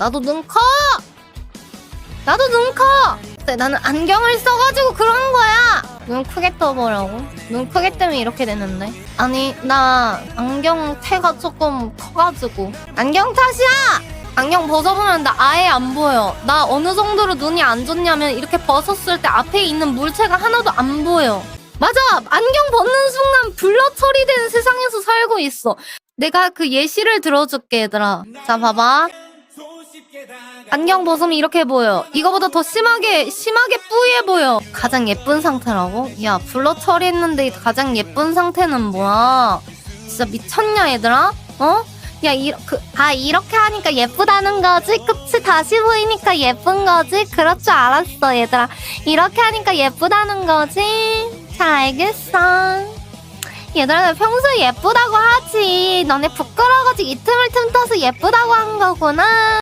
나도 눈 커! 나도 눈 커! 근데 나는 안경을 써가지고 그런 거야! 눈 크게 떠보라고? 눈 크게 뜨면 이렇게 되는데. 아니, 나 안경 태가 조금 커가지고. 안경 탓이야! 안경 벗어보면 나 아예 안 보여. 나 어느 정도로 눈이 안 좋냐면 이렇게 벗었을 때 앞에 있는 물체가 하나도 안 보여. 맞아! 안경 벗는 순간 블러 처리된 세상에서 살고 있어. 내가 그 예시를 들어줄게, 얘들아. 자, 봐봐. 안경 벗으면 이렇게 보여. 이거보다 더 심하게, 심하게 뿌예 보여. 가장 예쁜 상태라고? 야, 블러 처리했는데 가장 예쁜 상태는 뭐야? 진짜 미쳤냐, 얘들아? 어? 야, 이, 그, 아, 이렇게 하니까 예쁘다는 거지? 그치? 다시 보이니까 예쁜 거지? 그럴 줄 알았어, 얘들아. 이렇게 하니까 예쁘다는 거지? 잘 알겠어. 얘들아, 나 평소에 예쁘다고 하지. 너네 부끄러워가지고 이 틈을 틈 타서 예쁘다고 한 거구나.